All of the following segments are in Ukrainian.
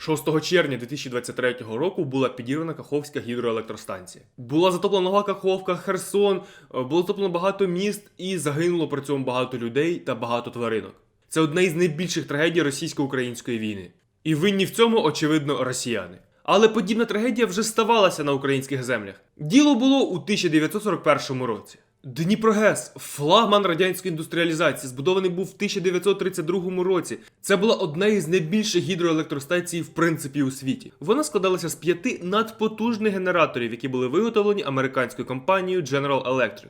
6 червня 2023 року була підірвана Каховська гідроелектростанція. Була затоплена нова Каховка, Херсон, е, було затоплено багато міст і загинуло при цьому багато людей та багато тваринок. Це одна із найбільших трагедій російсько-української війни. І винні в цьому, очевидно, росіяни. Але подібна трагедія вже ставалася на українських землях. Діло було у 1941 році. Дніпрогес, флагман радянської індустріалізації, збудований був в 1932 році. Це була одна із найбільших гідроелектростанцій в принципі у світі. Вона складалася з п'яти надпотужних генераторів, які були виготовлені американською компанією General Electric.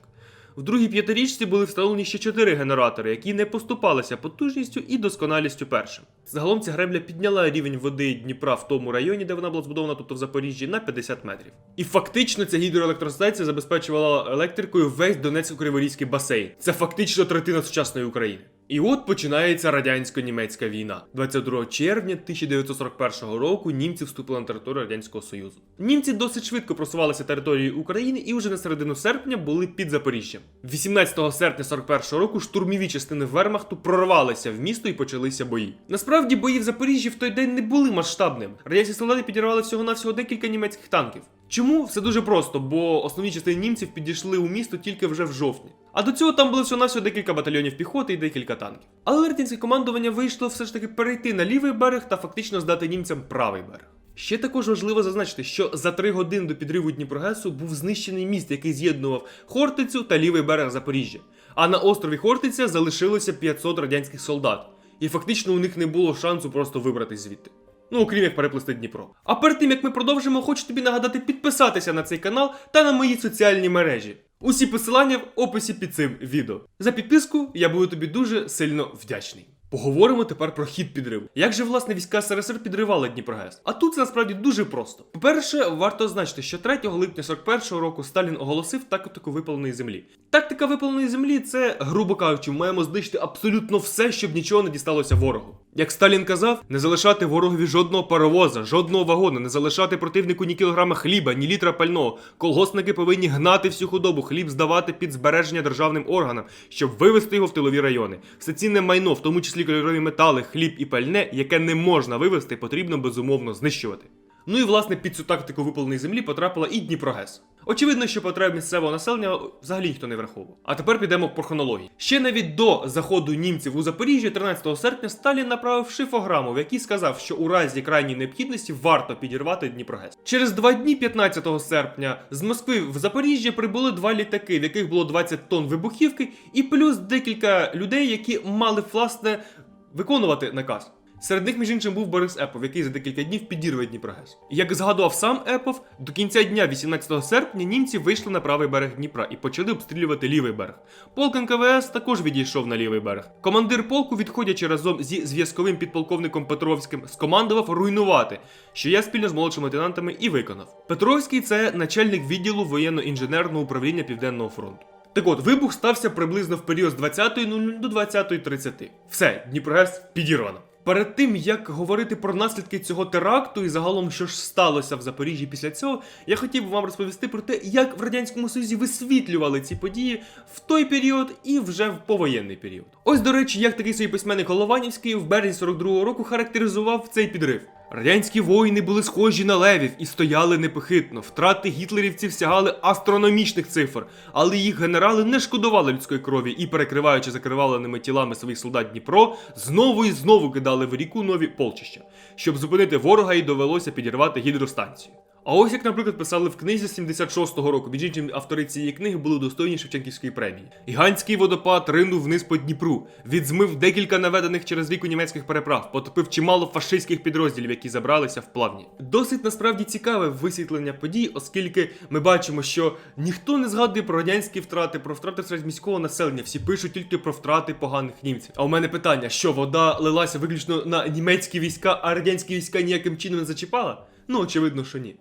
В другій п'ятирічці були встановлені ще чотири генератори, які не поступалися потужністю і досконалістю першим. Загалом ця гребля підняла рівень води Дніпра в тому районі, де вона була збудована, тобто в Запоріжжі, на 50 метрів. І фактично ця гідроелектростанція забезпечувала електрикою весь Донецько-Криворізький басейн. Це фактично третина сучасної України. І от починається радянсько-німецька війна. 22 червня 1941 року німці вступили на територію радянського союзу. Німці досить швидко просувалися територією України і вже на середину серпня були під Запоріжжям. 18 серпня 41 року штурмові частини Вермахту прорвалися в місто і почалися бої. Насправді бої в Запоріжжі в той день не були масштабними. Радянські солдати підірвали всього на всього декілька німецьких танків. Чому? Все дуже просто, бо основні частини німців підійшли у місто тільки вже в жовтні. А до цього там було всього декілька батальйонів піхоти і декілька танків. Але радянське командування вийшло все ж таки перейти на лівий берег та фактично здати німцям правий берег. Ще також важливо зазначити, що за три години до підриву Дніпрогесу був знищений міст, який з'єднував Хортицю та лівий берег Запоріжжя. А на острові Хортиця залишилося 500 радянських солдат, і фактично у них не було шансу просто вибратись звідти. Ну, окрім як переплисти Дніпро. А перед тим як ми продовжимо, хочу тобі нагадати підписатися на цей канал та на мої соціальні мережі. Усі посилання в описі під цим відео. За підписку я буду тобі дуже сильно вдячний. Поговоримо тепер про хід підриву. Як же власне війська СРСР підривали Дніпрогес? А тут це насправді дуже просто. По-перше, варто означити, що 3 липня 41-го року Сталін оголосив тактику випаленої землі. Тактика випаленої землі це, грубо кажучи, маємо знищити абсолютно все, щоб нічого не дісталося ворогу. Як Сталін казав, не залишати ворогові жодного паровоза, жодного вагона, не залишати противнику ні кілограма хліба, ні літра пального. Колгосники повинні гнати всю худобу, хліб здавати під збереження державним органам, щоб вивести його в тилові райони. Все цінне майно, в тому числі кольорові метали, хліб і пальне, яке не можна вивести, потрібно безумовно знищувати. Ну і власне під цю тактику випаленої землі потрапила і Дніпрогес. Очевидно, що потреб місцевого населення взагалі ніхто не враховував. А тепер підемо по хронології. Ще навіть до заходу німців у Запоріжжя 13 серпня Сталін направив шифограму, в якій сказав, що у разі крайньої необхідності варто підірвати Дніпрогес. Через два дні, 15 серпня, з Москви в Запоріжжя прибули два літаки, в яких було 20 тонн вибухівки, і плюс декілька людей, які мали власне виконувати наказ. Серед них, між іншим, був Борис Епов, який за декілька днів підірве Дніпрогес. Як згадував сам Епов, до кінця дня, 18 серпня, німці вийшли на правий берег Дніпра і почали обстрілювати лівий берег. Полк НКВС також відійшов на лівий берег. Командир полку, відходячи разом зі зв'язковим підполковником Петровським, скомандував руйнувати, що я спільно з молодшими лейтенантами і виконав. Петровський це начальник відділу воєнно-інженерного управління Південного фронту. Так от, вибух стався приблизно в період з 20.00 до 20.30. Все, Дніпрогес підірвано. Перед тим як говорити про наслідки цього теракту і загалом, що ж сталося в Запоріжжі після цього, я хотів би вам розповісти про те, як в радянському Союзі висвітлювали ці події в той період і вже в повоєнний період. Ось до речі, як такий свій письменник Голованівський в березні 42-го року характеризував цей підрив. Радянські воїни були схожі на левів і стояли непохитно. Втрати гітлерівців сягали астрономічних цифр, але їх генерали не шкодували людської крові і, перекриваючи закриваленими тілами своїх солдат Дніпро, знову і знову кидали в ріку нові полчища. Щоб зупинити ворога, і довелося підірвати гідростанцію. А ось як, наприклад, писали в книзі 76-го року, іншим автори цієї книги були достойні Шевченківської премії. Гігантський водопад ринув вниз по Дніпру, відзмив декілька наведених через ріку німецьких переправ, потопив чимало фашистських підрозділів, які забралися в плавні. Досить насправді цікаве висвітлення подій, оскільки ми бачимо, що ніхто не згадує про радянські втрати, про втрати серед міського населення. Всі пишуть тільки про втрати поганих німців. А у мене питання: що вода лилася виключно на німецькі війська, а радянські війська ніяким чином не зачіпала? Ну очевидно, що ні.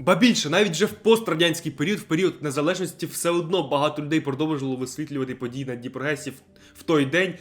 Ба більше, навіть вже в пострадянський період, в період незалежності, все одно багато людей продовжувало висвітлювати події на Дніпрогесі в, в той день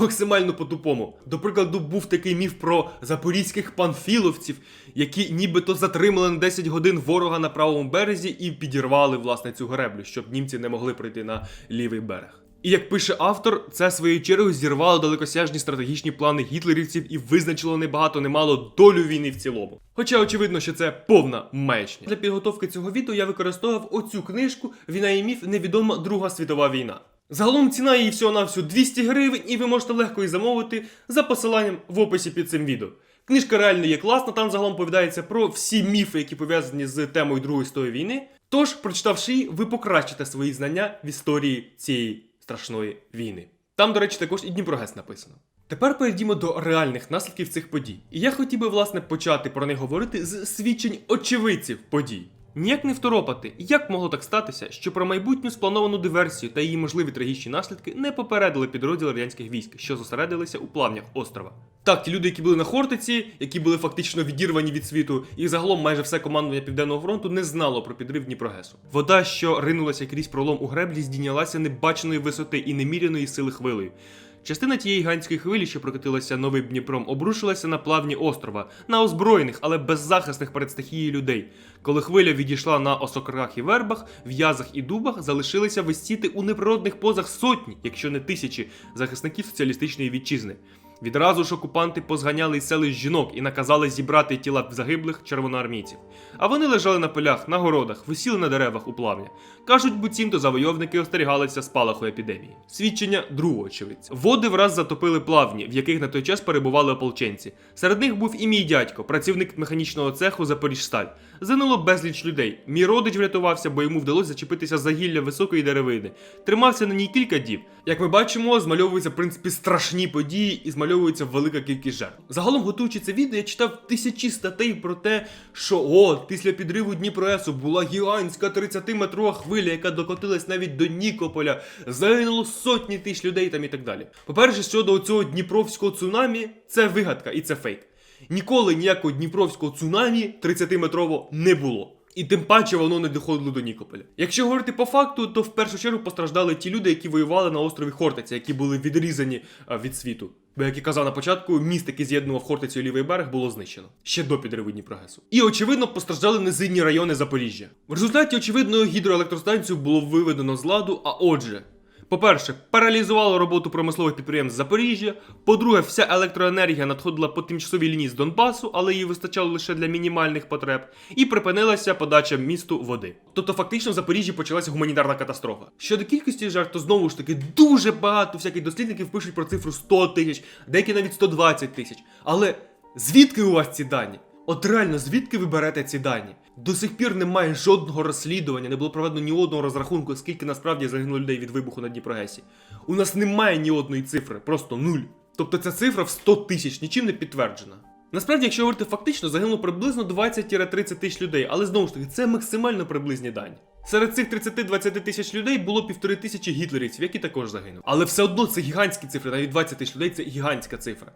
максимально по-тупому. До прикладу, був такий міф про запорізьких панфіловців, які нібито затримали на 10 годин ворога на правому березі і підірвали власне цю греблю, щоб німці не могли прийти на лівий берег. І як пише автор, це своєю чергою зірвало далекосяжні стратегічні плани гітлерівців і визначило не багато не мало долю війни в цілому. Хоча очевидно, що це повна маячня. Для підготовки цього відео я використовував оцю книжку Війна і міф невідома Друга світова війна. Загалом ціна її всього на всю 200 гривень, і ви можете легко її замовити за посиланням в описі під цим відео. Книжка реально є класна, там загалом повідається про всі міфи, які пов'язані з темою Другої світової війни. Тож, прочитавши її, ви покращите свої знання в історії цієї страшної війни. Там, до речі, також і Дніпрогес написано. Тепер перейдімо до реальних наслідків цих подій. І я хотів би, власне, почати про них говорити з свідчень очевидців подій. Ніяк не второпати, як могло так статися, що про майбутню сплановану диверсію та її можливі трагічні наслідки не попередили підрозділи радянських військ, що зосередилися у плавнях острова. Так, ті люди, які були на Хортиці, які були фактично відірвані від світу, і загалом майже все командування Південного фронту не знало про підрив Дніпрогесу. Вода, що ринулася крізь пролом у греблі, здійнялася небаченої висоти і неміряної сили хвилею. Частина тієї гігантської хвилі, що прокотилася новим Дніпром, обрушилася на плавні острова, на озброєних, але беззахисних перед стихією людей. Коли хвиля відійшла на осокрах і вербах, в'язах і дубах залишилися висіти у неприродних позах сотні, якщо не тисячі, захисників соціалістичної вітчизни. Відразу ж окупанти позганяли із селищ жінок і наказали зібрати тіла загиблих червоноармійців. А вони лежали на полях, на городах, висіли на деревах у плавня. Кажуть, буцімто завойовники остерігалися спалаху епідемії. Свідчення другого очевидця. Води враз затопили плавні, в яких на той час перебували ополченці. Серед них був і мій дядько, працівник механічного цеху Запоріжсталь. Загинуло безліч людей. Мій родич врятувався, бо йому вдалося зачепитися за гілля високої деревини. Тримався на ній кілька діб. Як ми бачимо, змальовуються в принципі страшні події і змальовується велика кількість жертв. Загалом, готуючи це відео, я читав тисячі статей про те, що о, після підриву Дніпроесу була гігантська 30-метрова хвиля, яка докотилась навіть до Нікополя, загинуло сотні тисяч людей там і так далі. По-перше, щодо цього Дніпровського цунамі, це вигадка і це фейк. Ніколи ніякого Дніпровського цунамі 30-метрово не було. І тим паче воно не доходило до Нікополя. Якщо говорити по факту, то в першу чергу постраждали ті люди, які воювали на острові Хортиця, які були відрізані від світу. Бо, як і казав на початку, міст, який з'єднував Хортицю і лівий берег, було знищено ще до підриву Дніпрогесу. І очевидно постраждали низинні райони Запоріжжя. В результаті, очевидно, гідроелектростанцію було виведено з ладу. А отже, по-перше, паралізувало роботу промислових підприємств Запоріжжя. По-друге, вся електроенергія надходила по тимчасовій лінії з Донбасу, але її вистачало лише для мінімальних потреб. І припинилася подача місту води. Тобто, фактично, в Запоріжжі почалася гуманітарна катастрофа. Щодо кількості жертв, то знову ж таки дуже багато всяких дослідників пишуть про цифру 100 тисяч, деякі навіть 120 тисяч. Але звідки у вас ці дані? От реально, звідки ви берете ці дані? До сих пір немає жодного розслідування, не було проведено ні одного розрахунку, скільки насправді загинуло людей від вибуху на Дніпрогесі. У нас немає ні одної цифри, просто нуль. Тобто ця цифра в 100 тисяч нічим не підтверджена. Насправді, якщо говорити фактично, загинуло приблизно 20-30 тисяч людей, але знову ж таки, це максимально приблизні дані. Серед цих 30-20 тисяч людей було півтори тисячі гітлерівців, які також загинули. Але все одно це гігантські цифри, навіть 20 тисяч людей це гігантська цифра.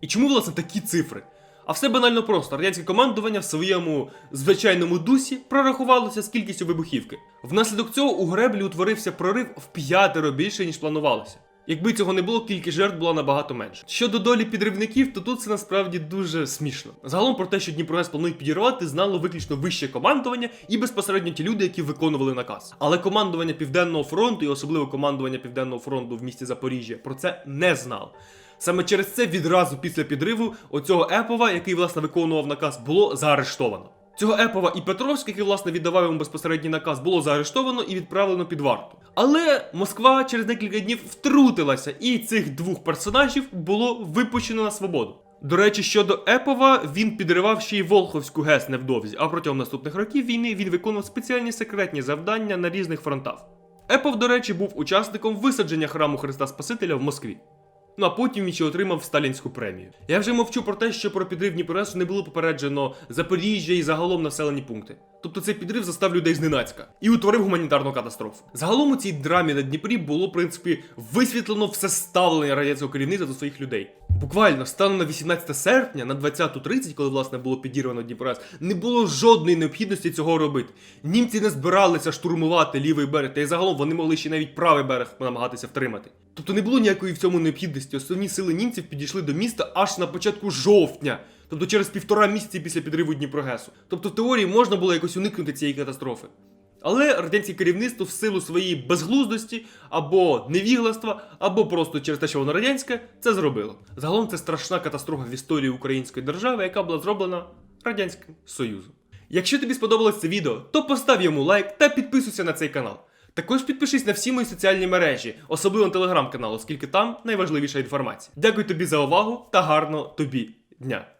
І чому, власне, такі цифри? А все банально просто. Радянське командування в своєму звичайному дусі прорахувалося з кількістю вибухівки. Внаслідок цього у греблі утворився прорив в п'ятеро більше, ніж планувалося. Якби цього не було, кількість жертв була набагато менше. Щодо долі підривників, то тут це насправді дуже смішно. Загалом про те, що Дніпрогес планують підірвати, знало виключно вище командування і безпосередньо ті люди, які виконували наказ. Але командування Південного фронту, і особливо командування Південного фронту в місті Запоріжжя, про це не знало. Саме через це відразу після підриву оцього Епова, який власне виконував наказ, було заарештовано. Цього Епова і Петровський, який власне віддавав йому безпосередній наказ, було заарештовано і відправлено під варту. Але Москва через декілька днів втрутилася, і цих двох персонажів було випущено на свободу. До речі, щодо Епова, він підривав ще й Волховську ГЕС невдовзі, а протягом наступних років війни він виконував спеціальні секретні завдання на різних фронтах. Епов, до речі, був учасником висадження храму Христа Спасителя в Москві. Ну а потім він ще отримав сталінську премію. Я вже мовчу про те, що про підрив Дніпроесу не було попереджено Запоріжжя і загалом населені пункти. Тобто цей підрив застав людей зненацька і утворив гуманітарну катастрофу. Загалом у цій драмі на Дніпрі було, в принципі, висвітлено все ставлення радянського керівництва до своїх людей. Буквально станом на 18 серпня на 20.30, коли власне було підірвано Дніпроес, не було жодної необхідності цього робити. Німці не збиралися штурмувати лівий берег, та й загалом вони могли ще навіть правий берег намагатися втримати. Тобто не було ніякої в цьому необхідності. Основні сили німців підійшли до міста аж на початку жовтня. Тобто через півтора місяці після підриву Дніпрогесу. Тобто в теорії можна було якось уникнути цієї катастрофи. Але радянське керівництво в силу своєї безглуздості або невігластва, або просто через те, що воно радянське, це зробило. Загалом це страшна катастрофа в історії української держави, яка була зроблена Радянським Союзом. Якщо тобі сподобалось це відео, то постав йому лайк та підписуйся на цей канал. Також підпишись на всі мої соціальні мережі, особливо на телеграм-канал, оскільки там найважливіша інформація. Дякую тобі за увагу та гарного тобі дня!